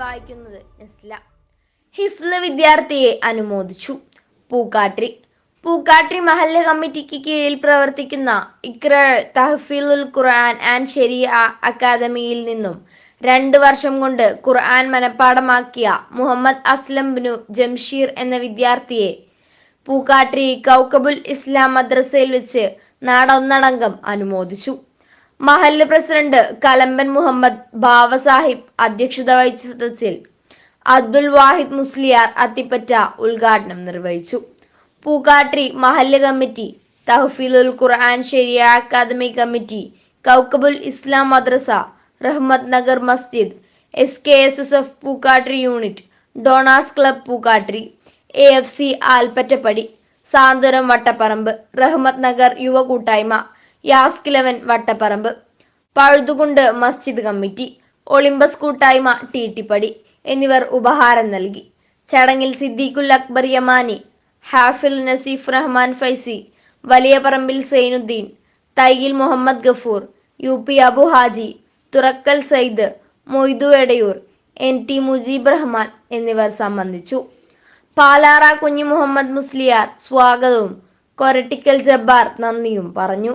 വായിക്കുന്നത്. നസ്ല ഹിഫ്ല വിദ്യാർത്ഥിയെ അനുമോദിച്ചു. പൂക്കാട്രി. പൂക്കാട്രി മഹല്ല കമ്മിറ്റിക്ക് കീഴിൽ പ്രവർത്തിക്കുന്ന ഇക്ര തഹഫീലുൽ ഖുർആൻ ആൻഡ് ശരിയ അക്കാദമിയിൽ നിന്നും രണ്ട് വർഷം കൊണ്ട് ഖുർആൻ മനഃപ്പാടമാക്കിയ മുഹമ്മദ് അസ്ലം ബിനു ജംഷീർ എന്ന വിദ്യാർത്ഥിയെ പൂക്കാട്രി കൗക്കബുൽ ഇസ്ലാം മദ്രസയിൽ വെച്ച് നാടൊന്നടങ്കം അനുമോദിച്ചു. മഹല്ല് പ്രസിഡന്റ് കലമ്പൻ മുഹമ്മദ് ബാവസാഹിബ് അധ്യക്ഷത വഹിച്ച സദസ്സിൽ അബ്ദുൽ വാഹിദ് മുസ്ലിയാർ അത്തിപ്പറ്റ ഉദ്ഘാടനം നിർവഹിച്ചു. പൂക്കാട്രി മഹല്ല് കമ്മിറ്റി തഹഫീലുൽ ഖുർആൻ ശരിയ academy committee കൗക്കബുൽ Islam madrasa Rahmat Nagar Masjid S K S S F Pookkatri unit ഡോണാസ് club Pookkatri A F C Alppattappadi സാന്ത്വനം വട്ടപ്പറമ്പ് റഹ്മത് നഗർ യുവ കൂട്ടായ്മ യാസ് കിലവൻ വട്ടപ്പറമ്പ്. പഴുതുകുണ്ട് മസ്ജിദ് കമ്മിറ്റി ഒളിമ്പസ് കൂട്ടായ്മ ടീട്ടിപ്പടി എന്നിവർ ഉപഹാരം നൽകി. ചടങ്ങിൽ സിദ്ദീഖുൽ അക്ബർ യമാനി ഹാഫിൽ Naseef Rahman Faizy Valiya Parambil Zainuddin Thayyil Muhammad Gafoor U P Abu Haji Thurakkal Sayd Moidu Edayur N T Mujeeb Rahman എന്നിവർ സംബന്ധിച്ചു. പാലാറ കുഞ്ഞു മുഹമ്മദ് മുസ്ലിയാർ സ്വാഗതവും കൊരട്ടിക്കൽ ജബ്ബാർ നന്ദിയും പറഞ്ഞു.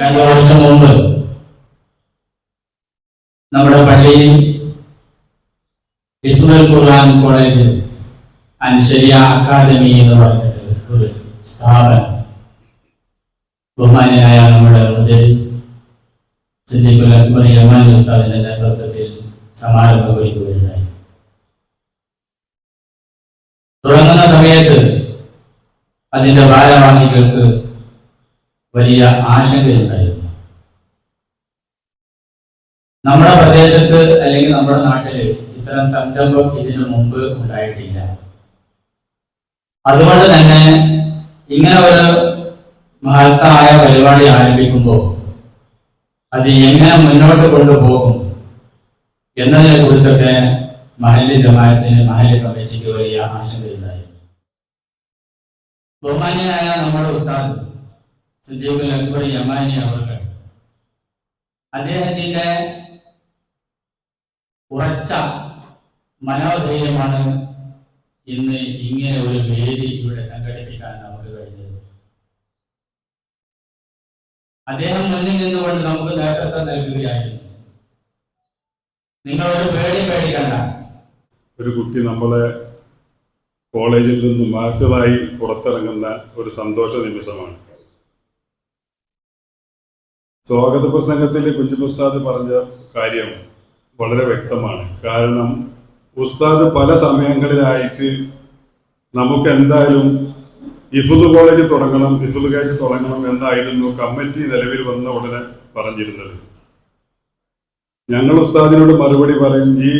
രണ്ടു വർഷം മുമ്പ് നമ്മുടെ പള്ളിയിൽ ഇസ്മൽ ഖുർആൻ കോളേജ് അൻഷരിയ അക്കാദമി എന്ന് പറഞ്ഞിട്ട് ഒരു സ്ഥാപനം ബഹുമാനായ നമ്മുടെ മുദരിസ് സിദ്ദീഖുൽ അക്ബർ യമാനി ഉസ്താദിന്റെ നേതൃത്വത്തിൽ സമാരംഭം കുറിക്കുകയുണ്ടായി തുടങ്ങുന്ന സമയത്ത് അതിന്റെ ഭാരവാഹികൾക്ക് വലിയ ആശങ്കയുണ്ടായിരുന്നു. നമ്മുടെ പ്രദേശത്ത് അല്ലെങ്കിൽ നമ്മുടെ നാട്ടിൽ ഇത്തരം സംരംഭം ഇതിനു മുമ്പ് ഉണ്ടായിട്ടില്ല. അതുകൊണ്ട് തന്നെ ഇങ്ങനെ ഒരു മഹത്തായ പരിപാടി ആരംഭിക്കുമ്പോൾ അത് എങ്ങനെ മുന്നോട്ട് കൊണ്ടുപോകും എന്നതിനെ കുറിച്ചൊക്കെ മഹല്ലി ജമാഅത്തിന് മഹല്ലി കമ്മിറ്റിക്ക് വലിയ ആശങ്കയുണ്ടായിരുന്നു. ബഹുമാന്യനായ നമ്മുടെ ഉസ്താദ് സുജീബ് അക്ബർ യമാനി അവർ അദ്ദേഹത്തിന്റെ ഉറച്ച മനോധൈര്യമാണ് ഇന്ന് ഇങ്ങനെ ഒരു വേദി ഇവിടെ സംഘടിപ്പിക്കാൻ നമുക്ക് കഴിഞ്ഞത്. അദ്ദേഹം മുന്നിൽ നിന്നുകൊണ്ട് നമുക്ക് നേതൃത്വം നൽകുകയായിരുന്നു. നിങ്ങൾ ഒരു പേടി പേടിക്കണ്ട. ഒരു കുട്ടി നമ്മളെ കോളേജിൽ നിന്ന് മാസ്റ്ററായി പുറത്തിറങ്ങുന്ന ഒരു സന്തോഷ നിമിഷമാണ്. സ്വാഗത പ്രസംഗത്തിൽ കുഞ്ചുമുസ്താദ് പറഞ്ഞ കാര്യം വളരെ വ്യക്തമാണ്. കാരണം ഉസ്താദ് പല സമയങ്ങളിലായിട്ട് നമുക്ക് എന്തായാലും ഇഫുദ് കോളേജ് തുടങ്ങണം ഇഫുദ് കോളേജ് തുടങ്ങണം എന്നായിരുന്നു കമ്മിറ്റി നിലവിൽ വന്ന ഉടനെ പറഞ്ഞിരുന്നത്. ഞങ്ങൾ ഉസ്താദിനോട് മറുപടി പറയും ഈ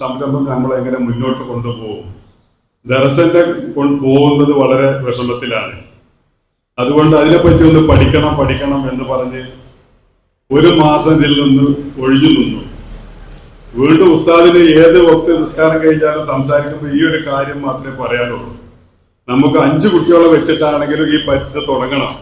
സംരംഭം നമ്മൾ എങ്ങനെ മുന്നോട്ട് കൊണ്ടുപോകും? ദർശന്റെ പോകുന്നത് വളരെ വിഷമത്തിലാണ്. അതുകൊണ്ട് അതിനെപ്പറ്റി ഒന്ന് പഠിക്കണം പഠിക്കണം എന്ന് പറഞ്ഞ് ഒരു മാസം ഇതിൽ നിന്ന് ഒഴിഞ്ഞു നിന്നു. വീണ്ടും ഉസ്താദിന് ഏത് വക്ത് നിസ്കാരം കഴിഞ്ഞാലും സംസാരിക്കുമ്പോൾ ഈ ഒരു കാര്യം മാത്രമേ പറയാനുള്ളൂ. നമുക്ക് അഞ്ച് കുട്ടികളെ വെച്ചിട്ടാണെങ്കിലും ഈ പറ്റ് തുടങ്ങണം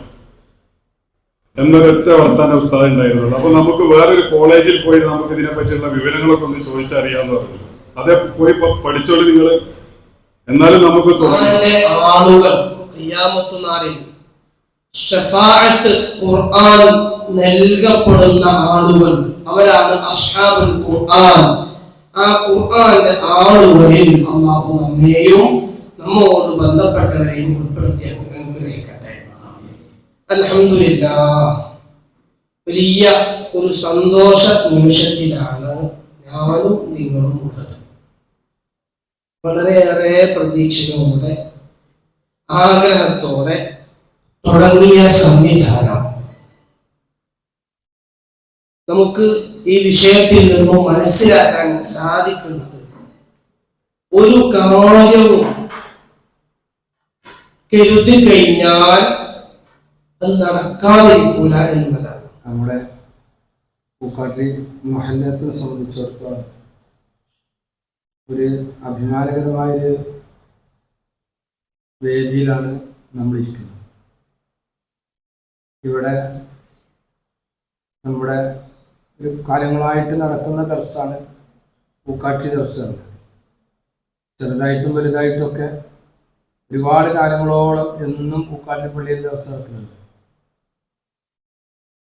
എന്നൊരൊറ്റ വർത്താന ഉസ്താദ് ഉണ്ടായിരുന്നുള്ളൂ. അപ്പൊ നമുക്ക് വേറൊരു കോളേജിൽ പോയി നമുക്ക് ഇതിനെ പറ്റിയുള്ള വിവരങ്ങളൊക്കെ ഒന്ന് ചോദിച്ചറിയാന്ന് പറഞ്ഞു അതെ പോയി പഠിച്ചോളി നിങ്ങൾ. എന്നാലും നമുക്ക് നൽകപ്പെടുന്ന ആളുകൾ അവരാണ് അസ്ഹാബുൽ ഖുർആൻ. ആ ഖുർആന്റെ ആളുകളിൽ അള്ളാഹു നമ്മെയും നമ്മോട് ബന്ധപ്പെട്ടവരെയും ഉൾപ്പെടുത്തി അനുഗ്രഹിക്കട്ടെ അലഹമില്ല വലിയ ഒരു സന്തോഷ നിമിഷത്തിലാണ് ഞാനും നിങ്ങളും ഉള്ളത്. വളരെയേറെ പ്രതീക്ഷയോടെ ആഗ്രഹത്തോടെ തുടങ്ങിയ സംവിധാനം. നമുക്ക് ഈ വിഷയത്തിൽ നിന്നും മനസ്സിലാക്കാൻ സാധിക്കുന്നത് ഒരു കാര്യവും കരുതി കഴിഞ്ഞാൽ അത് നടക്കാതിരിക്കൂല എന്നുള്ളതാണ്. നമ്മുടെ സംബന്ധിച്ചിടത്തോളം ഒരു അഭിമാനകരമായൊരു വേദിയിലാണ് നമ്മൾ ഇരിക്കുന്നത് ഇവിടെ നമ്മുടെ ഒരു കാലങ്ങളായിട്ട് നടക്കുന്ന ദർശാണ് പൂക്കാട്ടി ദർശനം ചെറുതായിട്ടും വലുതായിട്ടും ഒക്കെ ഒരുപാട് കാലങ്ങളോളം എന്നും പൂക്കാട്ടി പള്ളിയിൽ ദർശനം നടക്കുന്നുണ്ട്.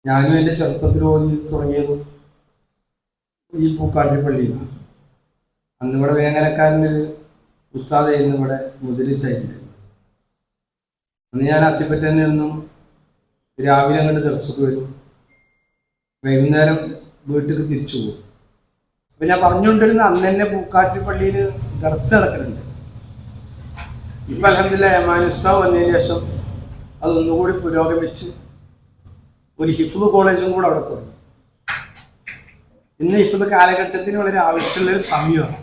ഞാനും എന്റെ ചെറുപ്പത്തിൽ തുടങ്ങിയത് ഈ പൂക്കാട്ടി പള്ളിയിലാണ് അന്ന് ഇവിടെ വേങ്ങനക്കാരനൊരു ഉസ്താദായിരുന്നു ഇവിടെ മുതലിസായിരുന്നു അന്ന് ഞാൻ അത്തിപ്പറ്റയിൽ നിന്നും രാവിലെ അങ്ങോട്ട് ദർശക്ക് വരും. വൈകുന്നേരം വീട്ടിലേക്ക് തിരിച്ചു പോകും. അപ്പം ഞാൻ പറഞ്ഞുകൊണ്ടിരുന്ന അന്ന് തന്നെ പൂക്കാട്ടി പള്ളിയിൽ ദർശ നടക്കുന്നുണ്ട്. ഇപ്പം അലഹമില്ല യമാനുസ്താവ് വന്നതിന് ശേഷം അതൊന്നുകൂടി പുരോഗമിച്ച് ഒരു ഹിഫ്ലു കോളേജും കൂടെ അവിടെ തുടങ്ങി. ഇന്ന് ഹിഫ്ദ് കാലഘട്ടത്തിന് വളരെ ആവശ്യമുള്ള ഒരു സമയമാണ്.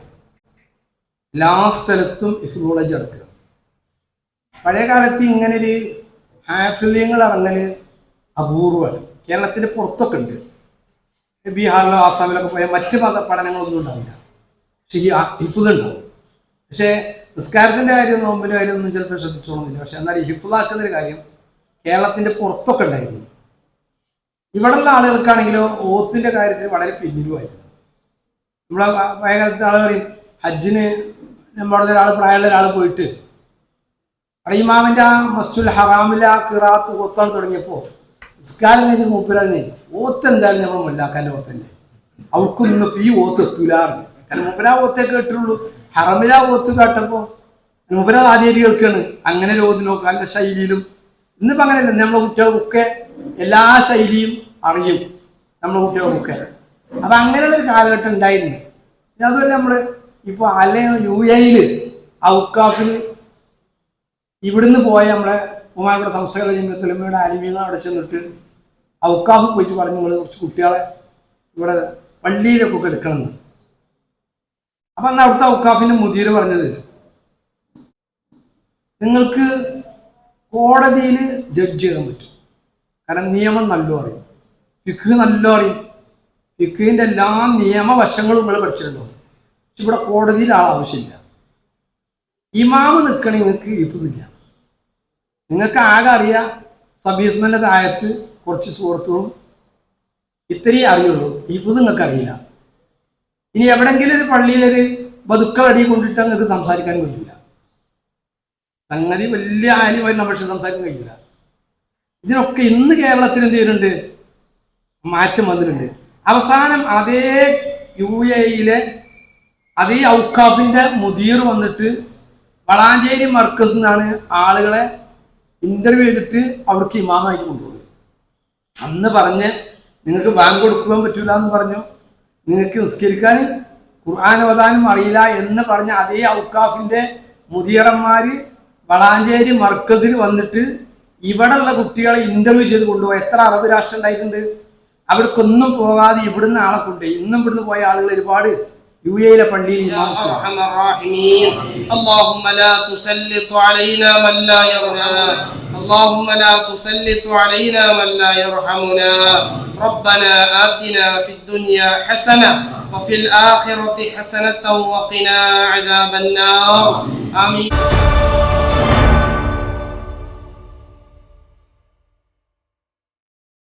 എല്ലാ സ്ഥലത്തും ഇഫ് കോളേജ് പഴയ കാലത്ത് ഇങ്ങനെ ഒരു ഹാഫില്യങ്ങൾ ഇറങ്ങൽ അപൂർവമാണ് കേരളത്തിന്റെ പുറത്തൊക്കെ ഉണ്ട്. ബീഹാറിലോ ആസാമിലൊക്കെ പോയാൽ മറ്റ് മത പഠനങ്ങളൊന്നും ഉണ്ടാവില്ല. പക്ഷെ ഈ ഹിഫുദ് ഉണ്ടാവും. പക്ഷേ നിസ്കാരത്തിന്റെ കാര്യം നോമ്പിന്റെ അതിലൊന്നും ചിലപ്പോൾ ശ്രദ്ധിച്ചോളുന്നില്ല. പക്ഷെ എന്നാൽ ഹിഫുദാക്കുന്ന ഒരു കാര്യം കേരളത്തിന്റെ പുറത്തൊക്കെ ഉണ്ടായിരുന്നു. ഇവിടെയുള്ള ആളുകൾക്കാണെങ്കിലോ ഓത്തിന്റെ കാര്യത്തിൽ വളരെ പിന്നിലുമായിരുന്നു. നമ്മളെ പഴയ കാലത്തെ ആളുകൾ പറയും ഹജ്ജിന് നമ്മുടെ ഒരാൾ പ്രായമുള്ള ഒരാൾ പോയിട്ട് അവിടെ ഇമാമിന്റെ ആ മസ്തുൽ ഹറാമില കിറാത്ത് ഓത്താൻ തുടങ്ങിയപ്പോൾ നിസ്കാരം കഴിഞ്ഞ് മൂപ്പിലെ ഓത്ത് എന്തായാലും നമ്മൾ മുല്ലാക്കാന്റെ ഓത്തന്നെ അവർക്കും ഇപ്പൊ ഈ ഓത്ത് എത്തൂലാറിഞ്ഞു കാരണം മൂപ്പരാ ഓത്തേ കേട്ടുള്ളൂ ഹറമിലാ ഓത്ത് കേട്ടപ്പോ മൂപ്പരാ ആദ്യം കേൾക്കുകയാണ് അങ്ങനെ ഒരു ഓത്ത് നോക്കാം ശൈലിയിലും ഇന്നിപ്പോ അങ്ങനെയല്ല. നമ്മളെ കുട്ടികൾക്കൊക്കെ എല്ലാ ശൈലിയും അറിയും. നമ്മളെ കുട്ടികൾക്കൊക്കെ. അപ്പൊ അങ്ങനെയുള്ള ഒരു കാലഘട്ടം ഉണ്ടായിരുന്നു. അതുപോലെ നമ്മൾ ഇപ്പൊ അല്ലെ യു എയിൽ ഔക്കാഫിൽ ഇവിടുന്ന് പോയ നമ്മളെ സംസ്കാര ജീവിത തെളിമയുടെ ആലിമ്യങ്ങൾ അവിടെ ചെന്നിട്ട് ഔക്കാഫ് പോയിട്ട് പറഞ്ഞു നമ്മൾ കുറച്ച് കുട്ടികളെ ഇവിടെ പള്ളിയിലൊക്കെ എടുക്കണമെന്ന് അപ്പൊ അന്ന് അവിടുത്തെ ഔക്കാഫിന്റെ മുതിര് പറഞ്ഞത് നിങ്ങൾക്ക് കോടതിയിൽ ജഡ്ജ് ചെയ്യാൻ പറ്റും. കാരണം നിയമം നല്ലോ അറിയും. ഫിഖ് നല്ലോ അറിയും. ഫിഖിന്റെ എല്ലാ നിയമവശങ്ങളും നിങ്ങൾ പഠിച്ചിട്ടുണ്ടോ? പക്ഷെ ഇവിടെ കോടതിയിൽ ആൾ ആവശ്യമില്ല. ഇമാമ് നിൽക്കണി നിങ്ങൾക്ക് ഇപ്പൊന്നില്ല നിങ്ങൾക്ക് ആകെ അറിയാം സബീസ്മന്റെ താഴത്ത് കുറച്ച് സുഹൃത്തുക്കളും ഇത്രയേ അറിയുള്ളൂ. ഇപ്പൊ നിങ്ങൾക്ക് അറിയില്ല. ഇനി എവിടെങ്കിലും ഒരു പള്ളിയിലൊരു ബതുക്കളടി കൊണ്ടിട്ട് നിങ്ങൾക്ക് സംസാരിക്കാൻ കഴിയില്ല. സംഗതി വലിയ ആര്യമായി നമ്മൾ സംസാരിക്കാൻ കഴിയില്ല. ഇതിനൊക്കെ ഇന്ന് കേരളത്തിൽ എന്ത് ചെയ്യുന്നുണ്ട് മാറ്റം വന്നിട്ടുണ്ട്. അവസാനം അതേ യു എയിലെ അതേ ഔക്കാഫിന്റെ മുദീർ വന്നിട്ട് വളാഞ്ചേരി മർക്കസ് നിന്നാണ് ആളുകളെ ഇന്റർവ്യൂ ചെയ്തിട്ട് അവർക്ക് ഇമാമായി കൊണ്ടുപോകുന്നത് അന്ന് പറഞ്ഞ് നിങ്ങൾക്ക് ബാങ്ക് കൊടുക്കുവാൻ പറ്റൂല എന്ന് പറഞ്ഞു. നിങ്ങൾക്ക് നിസ്കരിക്കാൻ ഖുർആൻ ഓതാനും അറിയില്ല എന്ന് പറഞ്ഞ അതേ ഔക്കാഫിന്റെ മുതിയറന്മാര് വളാഞ്ചേരി മർക്കസിൽ വന്നിട്ട് ഇവിടെയുള്ള കുട്ടികളെ ഇന്റർവ്യൂ ചെയ്ത് കൊണ്ടുപോയി എത്ര അറബ് രാഷ്ട്രം ഉണ്ടായിട്ടുണ്ട് അവർക്കൊന്നും പോകാതെ ഇവിടുന്ന് ആളെ കൊണ്ടുപോയി ഇന്നും ഇവിടുന്ന് പോയ ആളുകൾ ഒരുപാട് യു എയിലെ പള്ളിയിൽ يا ഇമാം ارحم الراحمين اللهم لا تسلط علينا من لا يرحمنا اللهم لا تسلط علينا من لا يرحمنا ربنا آتنا في الدنيا حسنة وفي الآخرة حسنة وقنا عذاب النار آمين